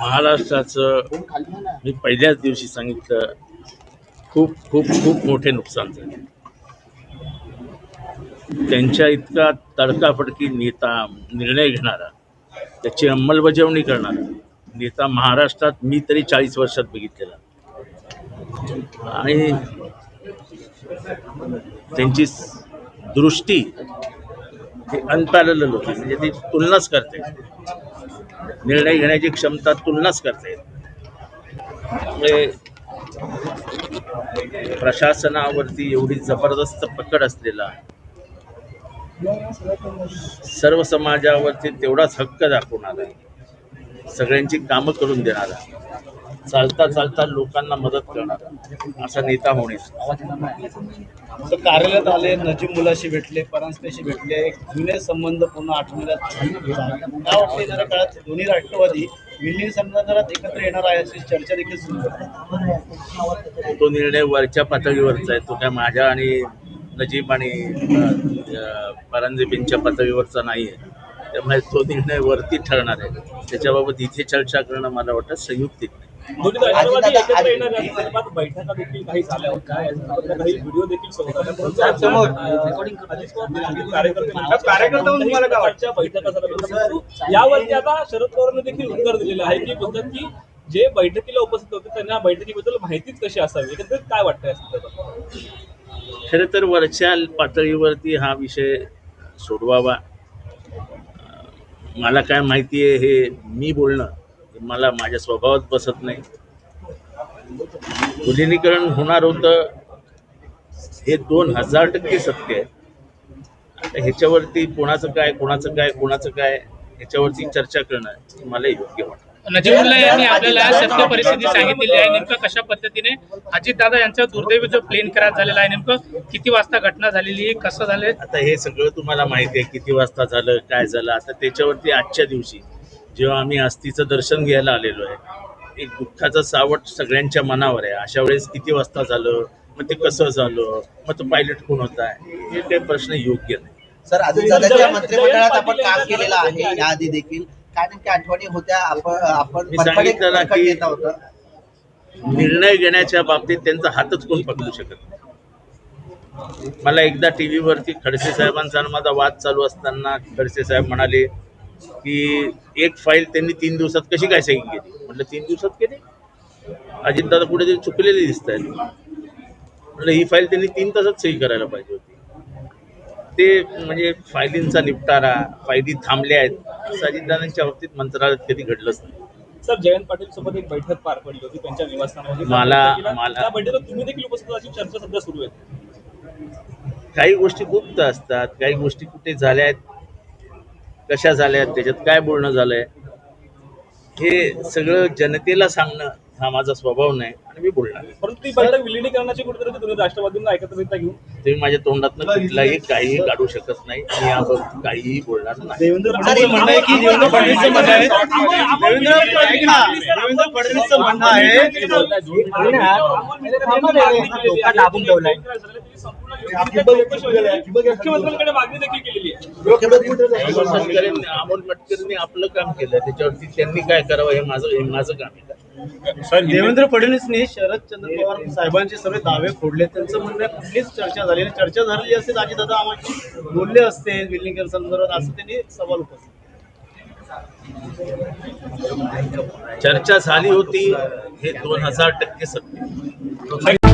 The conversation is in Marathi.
महाराष्ट्राचं मी पहिल्याच दिवशी सांगितलं खूप खूप खूप मोठे नुकसान झाले. त्यांच्या इतका तडकाफडकी नेता निर्णय घेणारा त्याची अंमलबजावणी करणारा नेता महाराष्ट्रात मी तरी चाळीस वर्षात बघितलेला. आणि त्यांची दृष्टी ही अनपॅरल होती म्हणजे ती तुलनाच करते. निर्णय घेण्याची क्षमता तुलनाच करते त्यामुळे प्रशासनावरती एवढी जबरदस्त पकड असलेला सर्व समाजावरती तेवढाच हक्क दाखवणारा सगळ्यांची कामं करून देणारा चालता चालता लोकांना मदत करणारा. असा नेता होणे तर कार्यालयात आले नजीब मुलाशी भेटले परांजपेशी भेटले एक जुने संबंध पुन्हा आठवण्यात वाटतं येणाऱ्या काळात दोन्ही राष्ट्रवादी विलीन संदर्भात एकत्र येणार आहे अशी चर्चा देखील सुरू तो निर्णय वरच्या पातळीवरचा आहे. तो काय माझ्या आणि नजीब आणि परांजपेंच्या पातळीवरचा नाही आहे त्यामुळे तो निर्णय वरती ठरणार आहे. त्याच्याबाबत इथे चर्चा करणं मला वाटतं संयुक्तिक यावरती आता शरद पवारांनी देखील उत्तर दिलेलं आहे. की बोलतात की जे बैठकीला उपस्थित होते त्यांना बैठकीबद्दल माहितीच कशी असावी? एकंदरीत काय वाटतं या संदर्भात? खरं तर वरच्या पातळीवरती हा विषय सोडवावा. मला काय माहिती आहे हे मी बोलणं. हे मला माझ्या स्वभावात बसत नाही. विलिनीकरण होणार होतं हे दोन हजार टक्के सत्य आहे. आता ह्याच्यावरती कोणाचं काय कोणाचं काय कोणाचं काय ह्याच्यावरती चर्चा करणं मला योग्य वाटतं. नजीबुल्ला यांनी आपल्याला सत्य परिस्थिती सांगितलेली आहे. नेमकं कशा पद्धतीने अजितदादा यांचा दुर्दैवी जो प्लेन क्रॅश झालेला आहे नेमकं किती वाजता घटना झालेली आहे कसं झालं आता हे सगळं तुम्हाला माहिती आहे किती वाजता झालं काय झालं आता त्याच्यावरती आजच्या दिवशी जेव्हा आम्ही अस्थीचं दर्शन घ्यायला आलेलो आहे एक दुःखाचं सावट सगळ्यांच्या मनावर आहे. अशा वेळेस किती वाजता झालं? मग ते कसं झालं? मग तो पायलट कोण होता? हे काही प्रश्न योग्य नाही. सर मंत्रिमंडळात आपण काम केलेलं आहे याआधी देखील. काय नेमक्या आठवणी होत्या? आपण आपण मी सांगितलं की- निर्णय घेण्याच्या बाबतीत त्यांचा हातच कोण पकडू शकत नाही. मला एकदा टी व्हीवरती खडसे साहेबांचा माझा वाद चालू असताना खडसे साहेब म्हणाले की एक फाईल त्यांनी तीन दिवसात कशी काय सही केली? म्हटलं तीन दिवसात केली. अजितदादा कुठेतरी चुकलेले दिसत आहेत. म्हटलं ही फाईल त्यांनी तीन तासात सही करायला पाहिजे होती. ते म्हणजे फायलींचा निपटारा फायली थांबल्या आहेत असं अजितदादांच्या बाबतीत मंत्रालयात कधी घडलंच नाही. सर जयंत पाटील सोबत एक बैठक पार पडली होती त्यांच्या निवासस्थानामध्ये. मला- मला- त्या बैठकीला तुम्ही देखील उपस्थित अशी चर्चा सध्या सुरू आहे. काही गोष्टी गुप्त असतात काही गोष्टी कुठे झाल्या आहेत कशा झाल्या त्याच्यात काय बोलणं झालंय? हे सगळं जनतेला सांगणं हा माझा स्वभाव नाही आणि मी बोलणार नाही. परंतु ती बैठक विलिनीकरणाची कुठेतरी दोन्ही राष्ट्रवादींना एकत्रितता घेऊन तुम्ही माझ्या तोंडातनं कुठलाही काहीही काढू शकत नाही मी याबाबत काहीही बोलणार नाही देवेंद्र फडणवीस म्हणणं आहे की देवेंद्र फडणवीसचं म्हणणं आहे देवेंद्र ऐक देवेंद्र फडणवीसचं म्हणणं आहे मुख्यमंत्र्यांकडे मागणी देखील केलेली आहे अमोल मटकरींनी अमोल मटकरींनी आपलं काम केलं त्याच्यावरती त्यांनी काय करावं हे माझं हे माझं काम आहे देवेंद्र फडणवीसनी शरदचंद्र पवार साहेबांचे सगळे दावे फोडले. त्यांचं म्हणणं कुठलीच चर्चा झालेली चर्चा झालेली असते तर दादा आम्हाला बोलले असते विलिंगकर संदर्भात असं त्यांनी सवाल उपस्थित चर्चा झाली होती हे दोन हजार टक्के सत्य.